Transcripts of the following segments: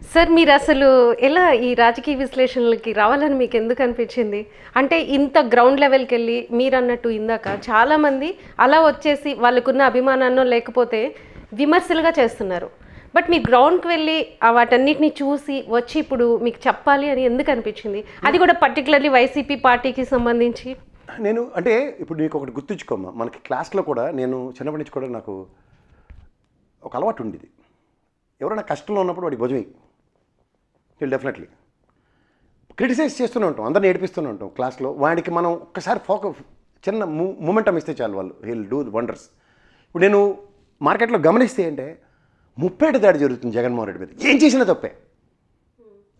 Sir మీరు అసలు ఎలా ఈ రాజకీయ విశ్లేషణలకి రావాలని మీకు ఎందుకు అనిపించింది? అంటే ఇంత గ్రౌండ్ లెవెల్కి వెళ్ళి మీరు అన్నట్టు ఇందాక చాలామంది అలా వచ్చేసి వాళ్ళకున్న అభిమానాన్నో లేకపోతే విమర్శలుగా చేస్తున్నారు. బట్ మీరు గ్రౌండ్కి వెళ్ళి వాటన్నిటిని చూసి వచ్చి ఇప్పుడు మీకు చెప్పాలి అని ఎందుకు అనిపించింది? అది కూడా పర్టికులర్లీ వైసీపీ పార్టీకి సంబంధించి? నేను అంటే ఇప్పుడు నీకు ఒకటి గుర్తుంచుకోమ్మా. మనకి క్లాస్లో కూడా నేను చిన్నప్పటి నుంచి కూడా నాకు ఒక అలవాటు ఉండేది. ఎవరైనా కష్టంలో ఉన్నప్పుడు వాడి భుజమే విల్ డెఫినెట్లీ క్రిటిసైజ్ చేస్తూనే ఉంటాం అందరిని ఏడిపిస్తూనే ఉంటాం క్లాస్లో వాడికి మనం ఒక్కసారి ఫోక చిన్న మూ మూమెంటం ఇస్తే చాలు వాళ్ళు. హీల్ డూ వండర్స్ ఇప్పుడు నేను మార్కెట్లో గమనిస్తే అంటే ముప్పేటి దాడి జరుగుతుంది జగన్మోహన్ రెడ్డి మీద. ఏం చేసినా తప్పే.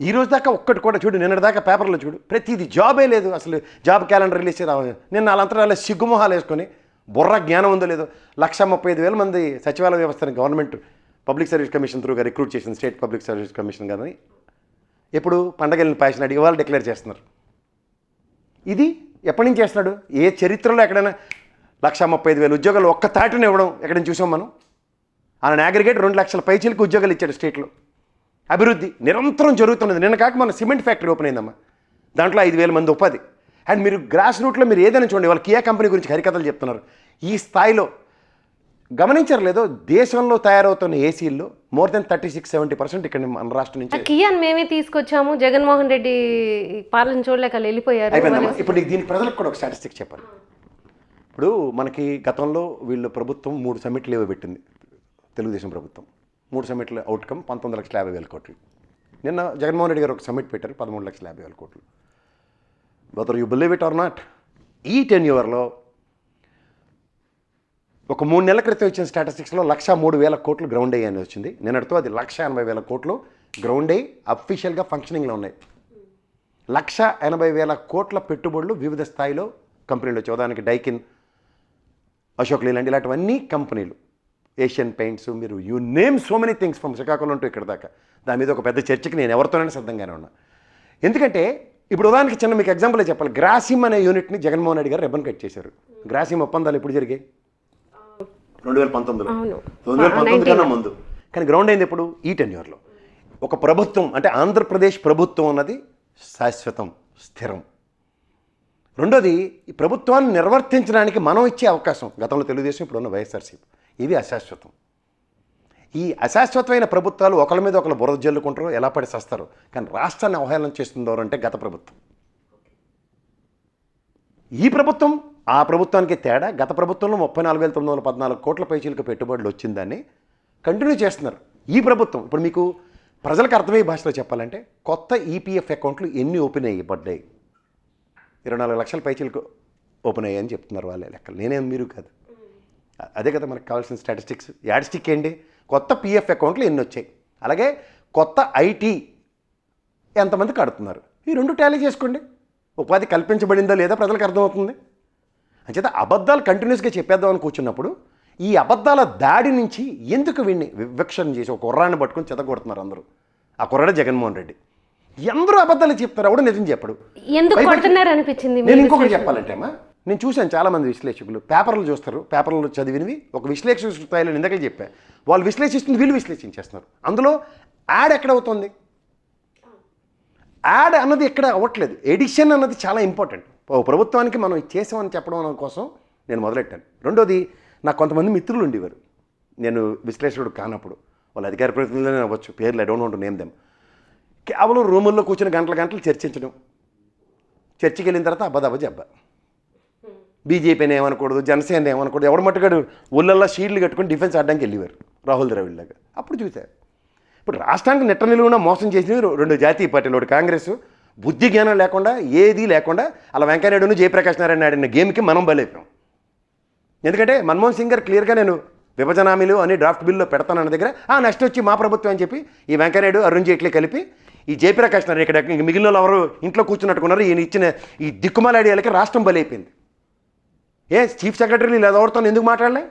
ఈ రోజు దాకా ఒక్కటి కూడా చూడు నిన్నటి దాకా పేపర్లో చూడు ప్రతిది జాబే లేదు. అసలు జాబ్ క్యాలెండర్ రిలీజ్ రావాలి. నిన్న వాళ్ళంతా సిగ్గుమొహాలు వేసుకొని బుర్ర జ్ఞానం ఉందో లేదో లక్ష ముప్పై ఐదు వేల మంది సచివాలయ వ్యవస్థని గవర్నమెంట్ పబ్లిక్ సర్వీస్ కమిషన్ త్రూగా రిక్రూట్ చేసింది స్టేట్ పబ్లిక్ సర్వీస్ కమిషన్ ఇప్పుడు ఎప్పుడు పండగల్ని ప్యాషన్ అడిగి వాళ్ళు డిక్లేర్ చేస్తున్నారు. ఇది ఎప్పటి నుంచి చేస్తున్నాడు? ఏ చరిత్రలో ఎక్కడైనా లక్ష ముప్పై ఐదు వేల ఉద్యోగాలు ఒక్క తాటిని ఇవ్వడం ఎక్కడైనా చూసాం మనం? ఆయన అగ్రిగేట్ రెండు లక్షల పైచీలకు ఉద్యోగాలు ఇచ్చాడు స్టేట్లో. అభివృద్ధి నిరంతరం జరుగుతున్నది. నిన్న కాక మన సిమెంట్ ఫ్యాక్టరీ ఓపెన్ అయిందమ్మా. దాంట్లో ఐదు వేల మంది ఉపాధి. అండ్ మీరు గ్రాస్ రూట్లో మీరు ఏదైనా చూడండి వాళ్ళు కియా కంపెనీ గురించి హరికథలు చెప్తున్నారు. ఈ స్థాయిలో గమనించరు లేదో దేశంలో తయారవుతున్న ఏసీల్లో more than thirty six seventy percent ఇక్కడ మన రాష్ట్రం నుంచి కియాన్ మేమే తీసుకొచ్చాము. జగన్మోహన్ రెడ్డి పాలన చూడలేక వాళ్ళు వెళ్ళిపోయారు. ఇప్పుడు నీకు దీని ప్రజలకు కూడా ఒక స్టాటిస్టిక్స్ చెప్పాలి. ఇప్పుడు మనకి గతంలో వీళ్ళు ప్రభుత్వం మూడు సమ్మిట్లు ఏవో పెట్టింది. తెలుగుదేశం ప్రభుత్వం. మూడు సమ్మిట్ల అవుట్కమ్ పంతొమ్మిది లక్షల యాభై వేల కోట్లు. నిన్న జగన్మోహన్ రెడ్డి గారు ఒక సమ్మిట్ పెట్టారు పదమూడు లక్షల యాభై వేల కోట్లు. Whether you believe it or not ఈ టెన్ ఇయర్లో ఒక మూడు నెలల క్రితం ఇచ్చిన స్టాటిస్టిక్స్లో లక్ష మూడు వేల కోట్లు గ్రౌండ్ అయ్యి అని వచ్చింది. నిన్నటితో అది లక్ష ఎనభై వేల కోట్లు గ్రౌండ్ అయ్యి అఫీషియల్గా ఫంక్షనింగ్లో ఉన్నాయి. లక్ష ఎనభై వేల కోట్ల పెట్టుబడులు వివిధ స్థాయిలో కంపెనీలు వచ్చాయి. ఉదాహరణకి డైకిన్ అశోక్ లేలాండ్ ఇలాంటివన్నీ కంపెనీలు. ఏషియన్ పెయింట్స్ మీరు you name so many things from Srikakulam to ఇక్కడ దాకా. దాని మీద ఒక పెద్ద చర్చకి నేను ఎవరితోనైనా సిద్ధంగానే ఉన్నా. ఎందుకంటే ఇప్పుడు ఉదాహరణకి చిన్న మీకు ఎగ్జాంపుల్ చెప్పాలి. గ్రాసిమ్ అనే యూనిట్ని జగన్మోహన్ రెడ్డి గారు రిబ్బన్ కట్ చేశారు. గ్రాసిమ్ ఒప్పందాలు ఎప్పుడు జరిగాయి? రెండు వేల పంతొమ్మిదిలో. రెండు వేల పంతొమ్మిది కన్నా ముందు. కానీ గ్రౌండ్ అయింది ఎప్పుడు? ఈ టెన్యూర్లో ఒక ప్రభుత్వం అంటే ఆంధ్రప్రదేశ్ ప్రభుత్వం అన్నది శాశ్వతం స్థిరం. రెండోది ఈ ప్రభుత్వాన్ని నిర్వర్తించడానికి మనం ఇచ్చే అవకాశం గతంలో తెలుగుదేశం ఇప్పుడు ఉన్న వైఎస్ఆర్సీపీ. ఇవి అశాశ్వతం. ఈ అశాశ్వతమైన ప్రభుత్వాలు ఒకరి మీద ఒకరు బురద జల్లుకుంటారు ఎలా పడి చేస్తారు కానీ రాష్ట్రాన్ని అవహేళన చేస్తుందో అంటే గత ప్రభుత్వం. ఈ ప్రభుత్వం ఆ ప్రభుత్వానికి తేడా గత ప్రభుత్వంలో ముప్పై నాలుగు వేల తొమ్మిది వందల పద్నాలుగు కోట్ల పైచీలకు పెట్టుబడులు వచ్చిందాన్ని కంటిన్యూ చేస్తున్నారు. ఈ ప్రభుత్వం ఇప్పుడు మీకు ప్రజలకు అర్థమయ్యే భాషలో చెప్పాలంటే కొత్త ఈపీఎఫ్ అకౌంట్లు ఎన్ని ఓపెన్ అయ్యి పడ్డాయి? ఇరవై నాలుగు లక్షల పైచీలకు ఓపెన్ అయ్యాయని చెప్తున్నారు వాళ్ళే లెక్కలు. నేనేం మీరు కాదు. అదే కదా మనకు కావాల్సిన స్టాటిస్టిక్స్. యాడిస్టిక్ ఏంటి? కొత్త పిఎఫ్ అకౌంట్లు ఎన్ని వచ్చాయి? అలాగే కొత్త ఐటీ ఎంతమంది కడుతున్నారు? ఈ రెండు టాలీ చేసుకోండి. ఉపాధి కల్పించబడిందా లేదా ప్రజలకు అర్థమవుతుంది. అంచేత అబద్ధాలు కంటిన్యూస్గా చెప్పేద్దామని కూర్చున్నప్పుడు ఈ అబద్ధాల దాడి నుంచి ఎందుకు వీడిని వివక్షణ చేసి ఒక కుర్రాన్ని పట్టుకొని చెదగొడుతున్నారు అందరూ? ఆ కుర్రాడే జగన్మోహన్ రెడ్డి. అందరూ అబద్ధాలు చెప్తారు ఎవడు నిజం చెప్పడు. అనిపించింది నేను ఇంకొకటి చెప్పాలంటే అమ్మా నేను చూశాను చాలా మంది విశ్లేషకులు పేపర్లు చూస్తారు పేపర్లు చదివినవి ఒక విశ్లేషక స్థాయిలో ఇందాక చెప్పా వాళ్ళు విశ్లేషిస్తుంది వీళ్ళు విశ్లేషించేస్తున్నారు. అందులో యాడ్ ఎక్కడ అవుతుంది యాడ్ అన్నది ఇక్కడ అవ్వట్లేదు. ఎడిషన్ అన్నది చాలా ఇంపార్టెంట్ ఓ ప్రభుత్వానికి మనం చేసామని చెప్పడం కోసం నేను మొదలెట్టాను. రెండోది నాకు కొంతమంది మిత్రులు ఉండేవారు. నేను విశ్లేషకుడు కానప్పుడు. వాళ్ళ అధికార ప్రతినిధులనే అవ్వచ్చు. పేర్లు I don't want name them కేవలం రూముల్లో కూర్చొని గంటల గంటలు చర్చించడం. చర్చికి వెళ్ళిన తర్వాత అబ్బదబ్బ జబ్బ. బీజేపీని ఏమనకూడదు జనసేన ఏమనకూడదు. ఎవడ మట్టుగాడు ఊళ్ళల్లో షీల్డ్లు కట్టుకొని డిఫెన్స్ ఆడడానికి వెళ్ళేవారు. రాహుల్ ద్రవిడ్లాగా అప్పుడు చూశారు ఇప్పుడు రాష్ట్రానికి నెట్ట నిలువున మోసం చేసింది రెండు జాతీయ పార్టీలు. ఒకటి కాంగ్రెస్ బుద్ధి జ్ఞానం లేకుండా ఏది లేకుండా అలా వెంకయ్యనాయుడును జయప్రకాష్ నారాయణ ఆడిన గేమ్కి మనం బలైపోయాం. ఎందుకంటే మన్మోహన్ సింగ్ గారు క్లియర్గా నేను విభజన హామీలు అని డ్రాఫ్ట్ బిల్లో పెడతానన్న దగ్గర ఆ నెక్స్ట్ వచ్చి మా ప్రభుత్వం అని చెప్పి ఈ వెంకయ్యనాయుడు అరుణ్ జైట్లీ కలిపి ఈ జయప్రకాష్ నారాయణ ఇక్కడ మిగిలిన వాళ్ళు ఎవరు ఇంట్లో కూర్చున్నట్టుకున్నారు ఈయన ఇచ్చిన ఈ దిక్కుమాల ఐడియాలకి రాష్ట్రం బలైపోయింది. ఏ చీఫ్ సెక్రటరీ లేదా ఎవరితో ఎందుకు మాట్లాడలే?